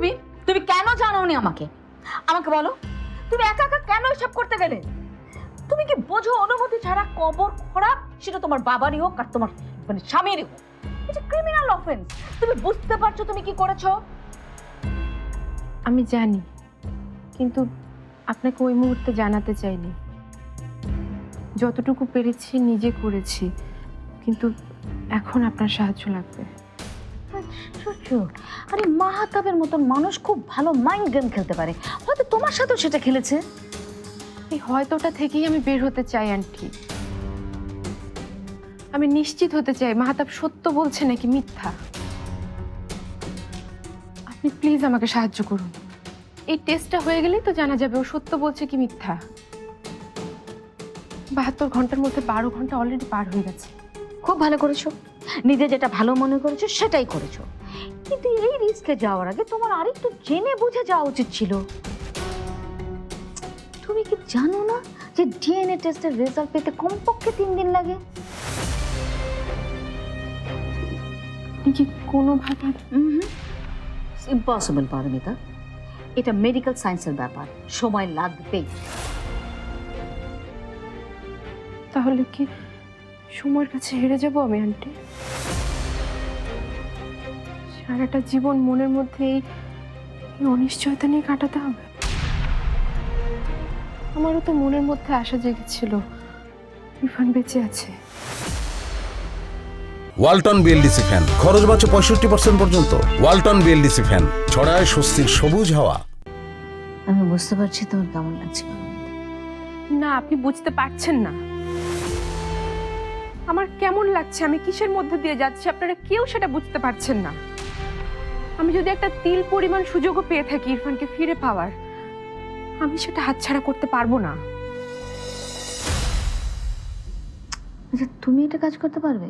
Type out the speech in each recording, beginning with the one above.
তুমি তুমি কেন জানোনি আমাকে? আমাকে বলো, তুমি একা একা কেন এসব করতে গেলে? তুমি কি বোঝো অনুমতি ছাড়া কবর খোঁড়া সেটা তোমার বাবারই হোক আর তোমার মানে স্বামীরই হোক। এটা ক্রিমিনাল অফেন্স তুমি বুঝতে পারছ তুমি কি করেছ? আমি জানি, কিন্তু আপনাকে ওই মুহূর্তে জানাতে চাইনি। যতটুকু পেরেছি নিজে করেছি, কিন্তু এখন আপনার সাহায্য লাগবে। আশ্চর্য আরে মাহাতাবের মতন মানুষ খুব ভালো মাইন্ড গেম খেলতে পারে। হয়তো তোমার সাথেও সেটা খেলেছে। এই হয়তোটা থেকেই আমি বের হতে চাই আন্টি। আমি নিশ্চিত হতে চাই মাহাতাব সত্য বলছে নাকি মিথ্যা? আপনি প্লিজ আমাকে সাহায্য করুন। এই টেস্টটা হয়ে গেলেই তো জানা যাবে ও সত্য বলছে কি মিথ্যা। বাহাত্তর ঘণ্টার মধ্যে বারো ঘণ্টা অলরেডি পার হয়ে গেছে। খুব ভালো করেছ। নিজে যেটা ভালো মনে করেছ সেটাই করেছ। কিন্তু এই রিস্কে যাওয়ার আগে তোমার আরেকটু জেনে বুঝে যাওয়া উচিত ছিল। তুমি কি জানো না যে ডিএনএ টেস্টের রেজাল্ট পেতে কমপক্ষে তিন দিন লাগে? কি কোনোভাবে ইম্পসিবল পারমিতা। এটা মেডিকেল সায়েন্সের ব্যাপার। সময় লাগবেই। তাহলে কি সময়ের কাছে হেরে যাব আমি আন্টি। সারাটা জীবন মনের মধ্যে এই অনিশ্চয়তা নিয়ে কাটাতে হবে। আমারও তো মনের মধ্যে আশা জেগেছিল ইরফান বেঁচে আছে। Walton B L D C fan. খরচ বাঁচে পঁয়ষট্টি পার্সেন্ট পর্যন্ত। Walton B L D C fan. ছড়ায় স্বস্তির সবুজ হাওয়া। আমি বুঝতে পারছি তোমার কেমন লাগছে। না আপনি বুঝতে পারছেন না। আমার কেমন লাগছে? আমি কিসের মধ্যে দিয়ে যাচ্ছি? আপনারা কেউ সেটা বুঝতে পারছেন না। আমি যদি একটা তিল পরিমাণ সুযোগও পেয়ে থাকি ইরফানকে ফিরে পাওয়ার আমি সেটা হাতছাড়া করতে পারব না। আচ্ছা তুমি এটা কাজ করতে পারবে?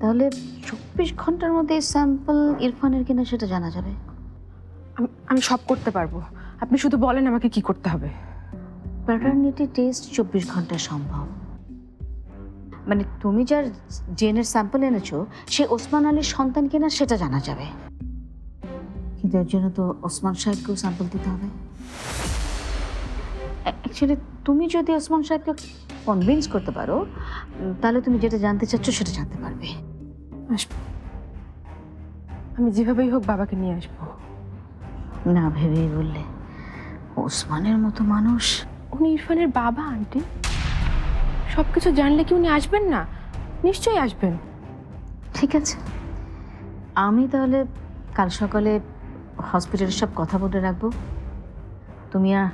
তাহলে চব্বিশ ঘণ্টার মধ্যে স্যাম্পল ইরফানের কিনা সেটা জানা যাবে। আমি আমি সব করতে পারব। আপনি শুধু বলেন আমাকে কি করতে হবে। প্যাটার্নিটি টেস্ট চব্বিশ ঘন্টায় সম্ভব। মানে তুমি যার জেনের স্যাম্পল এনেছো সে ওসমান আলীর সন্তান কিনা সেটা জানা যাবে। কিন্তু এর জন্য তো ওসমান সাহেবকেও স্যাম্পল দিতে হবে। অ্যাকচুয়ালি তুমি যদি ওসমান সাহেবকে কনভিন্স করতে পারো তাহলে তুমি যেটা জানতে চাচ্ছ সেটা জানতে পারবে। আসব। আমি যেভাবেই হোক বাবাকে নিয়ে আসব। না ভেবেই বললে ওসমানের মতো মানুষ। উনি ইরফানের বাবা আন্টি। সব কিছু জানলে কি উনি আসবেন না? নিশ্চয়ই আসবেন। ঠিক আছে। আমি তাহলে কাল সকালে হসপিটালের সব কথা বলে রাখব। তুমি আ-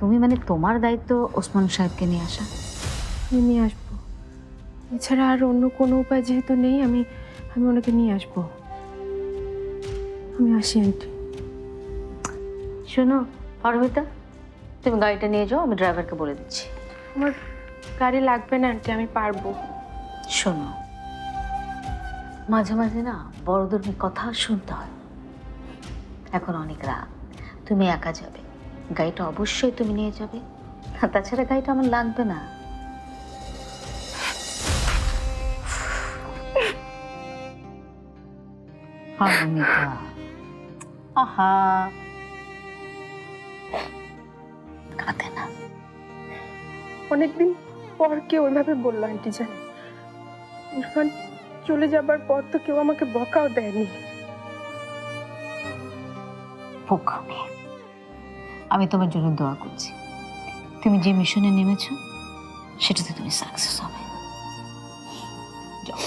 তুমি মানে তোমার দায়িত্ব ওসমান সাহেবকে নিয়ে আসা। আমি নিয়ে আসব। এছাড়া আর অন্য কোনো উপায় যেহেতু নেই আমি আমি ওনাকে নিয়ে আসব। আমি আসি আন্টি। শোনো পারমিতা তুমি গাড়িটা নিয়ে যাও আমি ড্রাইভারকে বলে দিচ্ছি। আমার গাড়ি লাগবে না আন্টি আমি পারব। শোনো মাঝে মাঝে না বড়দের কথা শুনতে হয়। এখন অনেক রাত তুমি একা যাবে গাড়িটা অবশ্যই তুমি নিয়ে যাবে। আর তাছাড়া গাড়িটা আমার লাগবে না। আহা। কাঁদে না। অনেকদিন পর কেউ ওইভাবে বলল, আন্টি জানে, ইরফান চলে যাবার পর তো কেউ আমাকে বকাও দেয়নি। আমি তোমার জন্য দোয়া করছি। তুমি যে মিশনে নেমেছো, সেটাতে তুমি সাকসেস হবে। যাও।